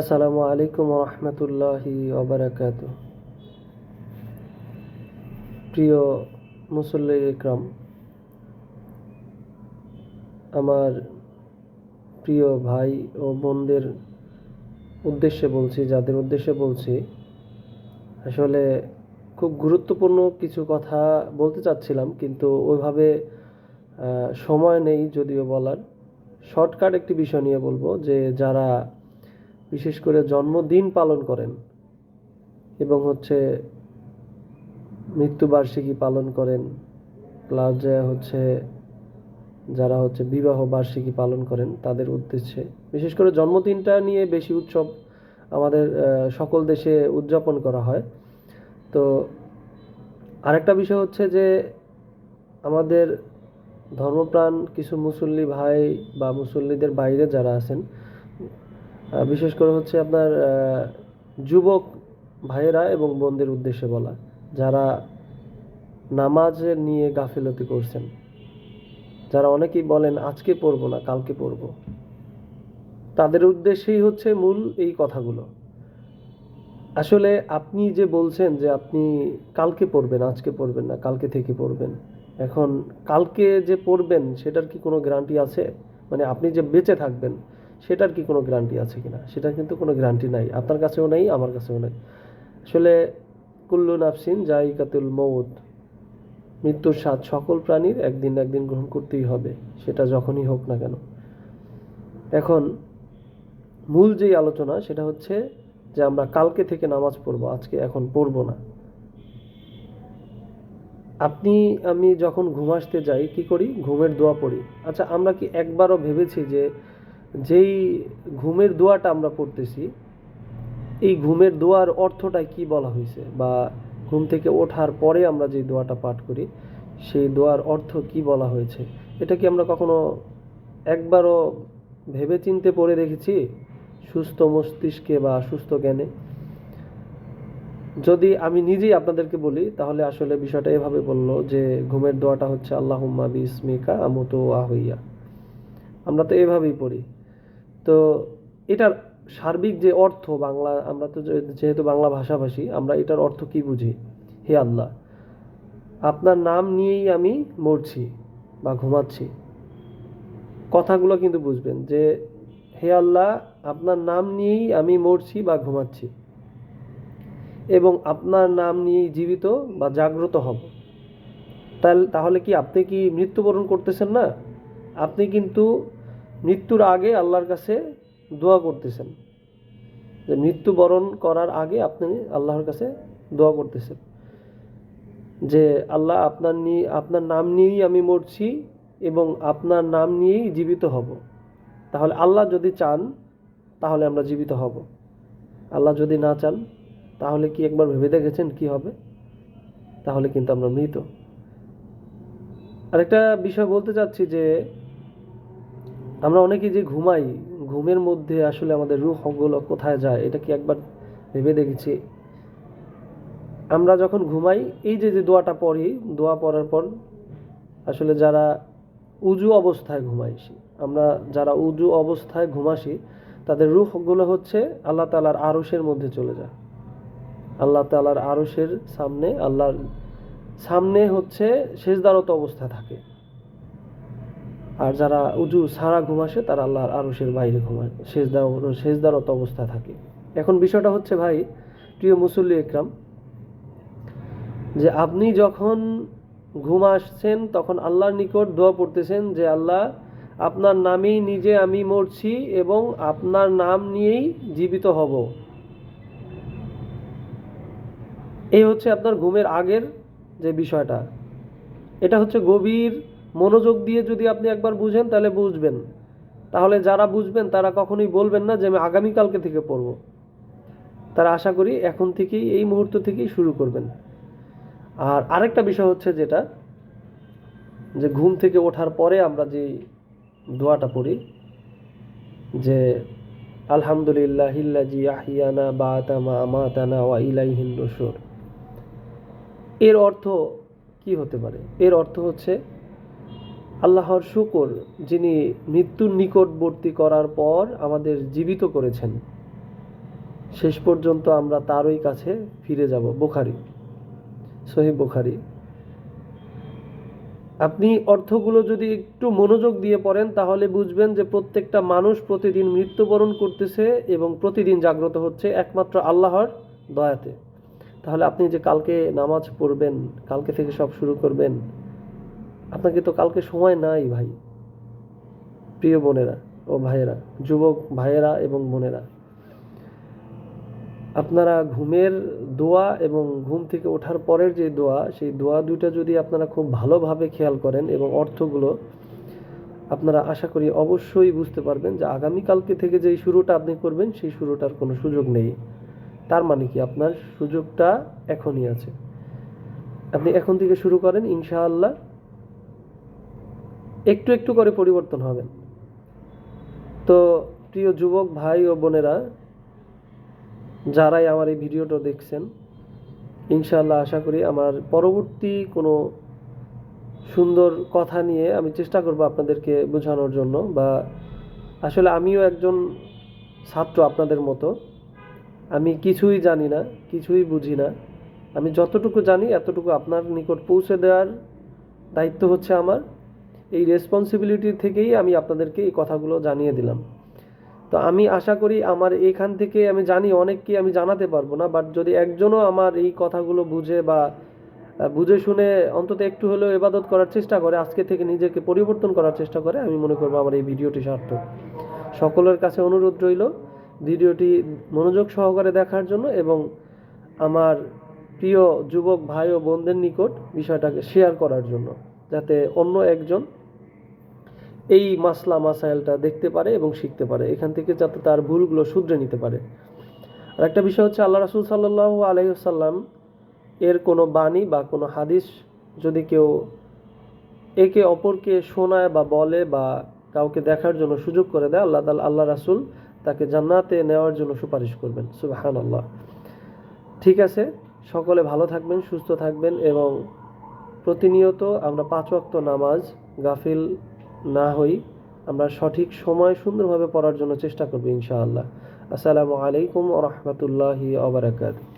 আসসালামু আলাইকুম রহমতুল্লাহি ওবরাকাত প্রিয় মুসল্লি ইকরাম, আমার প্রিয় ভাই ও বোনদের উদ্দেশ্যে বলছি, যাদের উদ্দেশ্যে বলছি, আসলে খুব গুরুত্বপূর্ণ কিছু কথা বলতে চাচ্ছিলাম, কিন্তু ওইভাবে সময় নেই যদিও বলার। শর্টকাট একটি বিষয় নিয়ে বলব যে, যারা বিশেষ করে জন্মদিন পালন করেন এবং হচ্ছে মৃত্যুবার্ষিকী পালন করেন প্লাস হচ্ছে, যারা হচ্ছে বিবাহ বার্ষিকী পালন করেন তাদের উদ্দেশ্যে। বিশেষ করে জন্মদিনটা নিয়ে বেশি উৎসব আমাদের সকল দেশে উদযাপন করা হয়। তো আরেকটা বিষয় হচ্ছে যে আমাদের ধর্মপ্রাণ কিছু মুসল্লি ভাই বা মুসল্লিদের বাইরে যারা আছেন বিশেষ করে হচ্ছে আপনার যুবক ভাইয়েরা এবং বোনদের উদ্দেশ্যে বলা, যারা নামাজে নিয়ে গাফিলতি করছেন, যারা অনেকেই বলেন, আজকে পড়ব না, কালকে পড়ব। তাদের উদ্দেশ্যেই হচ্ছে মূল এই কথাগুলো। আসলে আপনি যে বলছেন যে আপনি কালকে পড়বেন, আজকে পড়বেন না, কালকে থেকে পড়বেন, এখন কালকে যে পড়বেন, সেটার কি কোনো গ্যারান্টি আছে? মানে আপনি যে বেঁচে থাকবেন সেটার কি কোনো গ্যারান্টি আছে কিনা? সেটার কিন্তু কোনো গ্যারান্টি নাই। আপনার কাছেও নেই, আমার কাছেও নেই। আসলে কুল্লু নাফসিন জাইকাতুল মৌত মৃত্যুর স্বাদ সকল প্রাণীর একদিন না একদিন গ্রহণ করতেই হবে। সেটা যখনই হোক না কেন। এখন মূল যেই আলোচনা, সেটা হচ্ছে যে আমরা কালকে থেকে নামাজ পড়ব, আজকে এখন পড়ব না। আপনি, আমি যখন ঘুম আসতে যাই, কি করি? ঘুমের দোয়া পড়ি। আচ্ছা আমরা কি একবারও ভেবেছি যে যেই ঘুমের দোয়াটা আমরা পড়তেছি, এই ঘুমের দোয়ার অর্থটা কি বলা হয়েছে? বা ঘুম থেকে ওঠার পরে আমরা যে দোয়াটা পাঠ করি, সেই দোয়ার অর্থ কি বলা হয়েছে? এটা কি আমরা কখনো একবারও ভেবে চিনতে পড়ে দেখেছি? সুস্থ মস্তিষ্কে বা সুস্থ জ্ঞানে? যদি আমি নিজেই আপনাদেরকে বলি, তাহলে আসলে বিষয়টা এভাবে বলল যে ঘুমের দোয়াটা হচ্ছে আল্লাহুম্মা বিসমিকা আমুতু আহইয়া আমরা তো এভাবেই পড়ি। তো এটার সার্বিক যে অর্থ বাংলা, আমরা তো যেহেতু বাংলা ভাষাভাষী, আমরা এটার অর্থ কি বুঝি? হে আল্লাহ, আপনার নাম নিয়েই আমি মরছি বা ঘুমাচ্ছি। কথাগুলো কিন্তু বুঝবেন যে, হে আল্লাহ, আপনার নাম নিয়েই আমি মরছি বা ঘুমাচ্ছি। এবং আপনার নাম নিয়েই জীবিত বা জাগ্রত হব। তাহলে তাহলে কি আপনি কি মৃত্যুবরণ করতেছেন না? আপনি কিন্তু মৃত্যুর আগে আল্লাহর কাছে দোয়া করতেছেন। যে মৃত্যুবরণ করার আগে আপনি আল্লাহর কাছে দোয়া করতেছেন। যে আল্লাহ আপনার নিয়ে আপনার নাম নিয়েই আমি মরছি এবং আপনার নাম নিয়েই জীবিত হব। তাহলে আল্লাহ যদি চান, তাহলে আমরা জীবিত হব। আল্লাহ যদি না চান, তাহলে কি একবার ভেবে দেখেছেন কি হবে? তাহলে কিন্তু আমরা মৃত। আরেকটা বিষয় বলতে চাচ্ছি যে আমরা অনেকেই যে ঘুমাই, ঘুমের মধ্যে আসলে আমাদের রুহগুলো কোথায় যায়, এটা কি একবার ভেবে দেখেছি? আমরা যখন ঘুমাই, এই যে যে দোয়াটা পড়ি, দোয়া পড়ার পর আসলে যারা উজু অবস্থায় ঘুমাইছি আমরা যারা উজু অবস্থায় ঘুমাসি, তাদের রুহগুলো হচ্ছে আল্লাহ তালার আরসের মধ্যে চলে যায়। আল্লাহ তালার আরসের সামনে, আল্লাহর সামনে হচ্ছে শেষদারত অবস্থা থাকে। আর যারা উজু সারা ঘুমাসে তারা আল্লাহর আরসের বাইরে ঘুমায় শেষদার শেষদারত অবস্থায় থাকে। এখন বিষয়টা হচ্ছে ভাই, প্রিয় মুসল্লি একরাম, যে আপনি যখন ঘুম আসছেন, তখন আল্লাহর নিকট দোয়া পড়তেছেন যে, আল্লাহ, আপনার নামেই নিজে আমি মরছি এবং আপনার নাম নিয়েই জীবিত হব। এই হচ্ছে আপনার ঘুমের আগের যে বিষয়টা। এটা হচ্ছে গভীর মনোযোগ দিয়ে যদি আপনি একবার বুঝেন, তাহলে বুঝবেন। তাহলে যারা বুঝবেন, তারা কখনোই বলবেন না যে আমি আগামীকালকে থেকে পড়ব। তারা আশা করি এখন থেকেই, এই মুহূর্ত থেকেই শুরু করবেন। আর আরেকটা বিষয় হচ্ছে যেটা, যে ঘুম থেকে ওঠার পরে আমরা যে দোয়াটা পড়ি, যে আলহামদুলিল্লাহ হিল্লাজি আহিয়ানা বাতামা আমাতানা ওয়া ইলাইহিন নুশুর। এর অর্থ কি হতে পারে? এর অর্থ হচ্ছে আল্লাহর শুকর, যিনি মৃত্যুর নিকটবর্তী করার পর আমাদের জীবিত করেছেন। শেষ পর্যন্ত আমরা তারই কাছে ফিরে যাব। বোখারি সহিহ বোখারি। আপনি অর্থগুলো যদি একটু মনোযোগ দিয়ে পড়েন, তাহলে বুঝবেন যে প্রত্যেকটা মানুষ প্রতিদিন মৃত্যুবরণ করতেছে এবং প্রতিদিন জাগ্রত হচ্ছে একমাত্র আল্লাহর দয়াতে। তাহলে আপনি যে কালকে নামাজ পড়বেন, কালকে থেকে সব শুরু করবেন আপনাকে তো কালকে সময় নাই ভাই। প্রিয় বোনেরা ও ভাইয়েরা, যুবক ভাইয়েরা এবং বোনেরা, আপনারা ঘুমের দোয়া এবং ঘুম থেকে ওঠার পরের যে দোয়া, সেই দোয়া দুইটা যদি আপনারা খুব ভালোভাবে খেয়াল করেন এবং অর্থগুলো আপনারা আশা করি অবশ্যই বুঝতে পারবেন যে আগামীকালকে থেকে যেই শুরুটা আপনি করবেন, সেই শুরুটার কোনো সুযোগ নেই। তার মানে কি? আপনার সুযোগটা এখনই আছে। আপনি এখন থেকে শুরু করেন, ইনশাআল্লাহ। একটু একটু করে পরিবর্তন হবেন তো প্রিয় যুবক ভাই ও বোনেরা, যারাই আমার এই ভিডিওটা দেখছেন ইনশাল্লাহ আশা করি আমার পরবর্তী কোনো সুন্দর কথা নিয়ে আমি চেষ্টা করব আপনাদেরকে বোঝানোর জন্য বা আসলে আমিও একজন ছাত্র আপনাদের মতো। আমি কিছুই জানি না, কিছুই বুঝি না। আমি যতটুকু জানি, এতটুকু আপনার নিকট পৌঁছে দেওয়ার দায়িত্ব হচ্ছে আমার। এই রেসপন্সিবিলিটি থেকেই আমি আপনাদেরকে এই কথাগুলো জানিয়ে দিলাম। তো আমি আশা করি আমার এখান থেকে আমি জানি অনেককে আমি জানাতে পারব না বাট যদি একজনও আমার এই কথাগুলো বুঝে বা বুঝে শুনে অন্তত একটু হলেও এবাদত করার চেষ্টা করে, আজকে থেকে নিজেকে পরিবর্তন করার চেষ্টা করে, আমি মনে করব আমার এই ভিডিওটি সার্থক। সকলের কাছে অনুরোধ রইল ভিডিওটি মনোযোগ সহকারে দেখার জন্য এবং আমার প্রিয় যুবক ভাই ও বোনদের নিকট বিষয়টাকে শেয়ার করার জন্য। যাতে অন্য একজন এই মাসলা মাসাইলটা দেখতে পারে এবং শিখতে পারে। এখান থেকে যাতে তার ভুলগুলো শুধরে নিতে পারে। আর একটা বিষয় হচ্ছে, আল্লাহ রাসুল সাল্লাহ আলহিসাল্লাম এর কোনো বাণী বা কোনো হাদিস যদি কেউ একে অপরকে শোনায় বা বলে বা কাউকে দেখার জন্য সুযোগ করে দেয়, আল্লাহ তাআলা, আল্লাহ রাসুল তাকে জান্নাতে নেওয়ার জন্য সুপারিশ করবেন। সুবাহান আল্লাহ ঠিক আছে, সকলে ভালো থাকবেন, সুস্থ থাকবেন এবং প্রতিনিয়ত আমরা পাঁচ ওয়াক্ত নামাজ, গাফিল না হই, আমরা সঠিক সময় সুন্দরভাবে পড়ার জন্য চেষ্টা করব ইনশাআল্লাহ। আসসালামু আলাইকুম রাহমাতুল্লাহি ওয়া বারাকাতুহু।